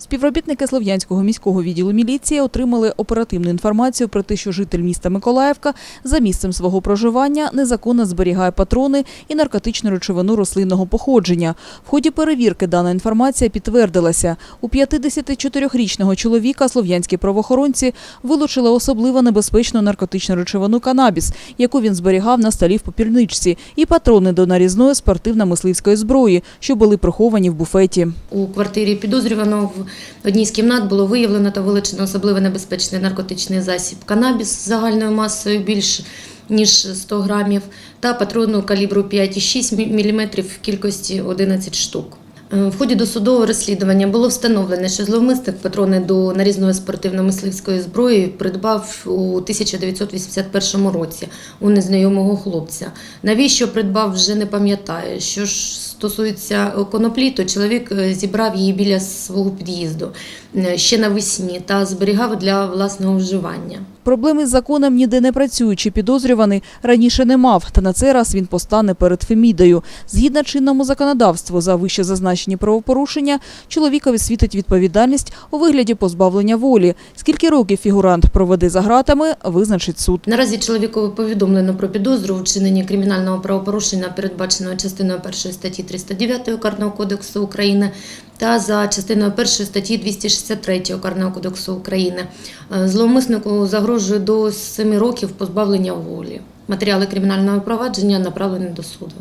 Співробітники Слов'янського міського відділу міліції отримали оперативну інформацію про те, що житель міста Миколаївка за місцем свого проживання незаконно зберігає патрони і наркотичну речовину рослинного походження. В ході перевірки дана інформація підтвердилася. У 54-річного чоловіка слов'янські правоохоронці вилучили особливо небезпечну наркотичну речовину канабіс, яку він зберігав на столі в попільничці, і патрони до нарізної спортивно-мисливської зброї, що були приховані в буфеті. У квартирі підозрюваного в одній з кімнат було виявлено та вилучено особливо небезпечний наркотичний засіб канабіс з загальною масою більш ніж 100 грамів та патрону калібру 5,6 мм в кількості 11 штук. Е, В ході досудового розслідування було встановлено, що зловмисник патрони до нарізної спортивно-мисливської зброї придбав у 1981 році у незнайомого хлопця. Навіщо придбав, вже не пам'ятаю. Що ж стосується коноплі, то чоловік е, зібрав її біля свого під'їзду е, ще навесні та зберігав для власного вживання. Проблеми з законом ніде не працюючи, підозрюваний раніше не мав, та на цей раз він постане перед Фемідою. Згідно чинному законодавству за вище зазначені правопорушення, чоловікові світить відповідальність у вигляді позбавлення волі. Скільки років фігурант проведе за ґратами, визначить суд. Наразі чоловікові повідомлено про підозру у вчиненні кримінального правопорушення, передбаченого частиною 1 статті 309 Карного кодексу України та за частиною 1 статті 263 Карного кодексу України. Е, Зловмиснику загрожує до 7 років позбавлення волі. Матеріали кримінального провадження направлені до суду.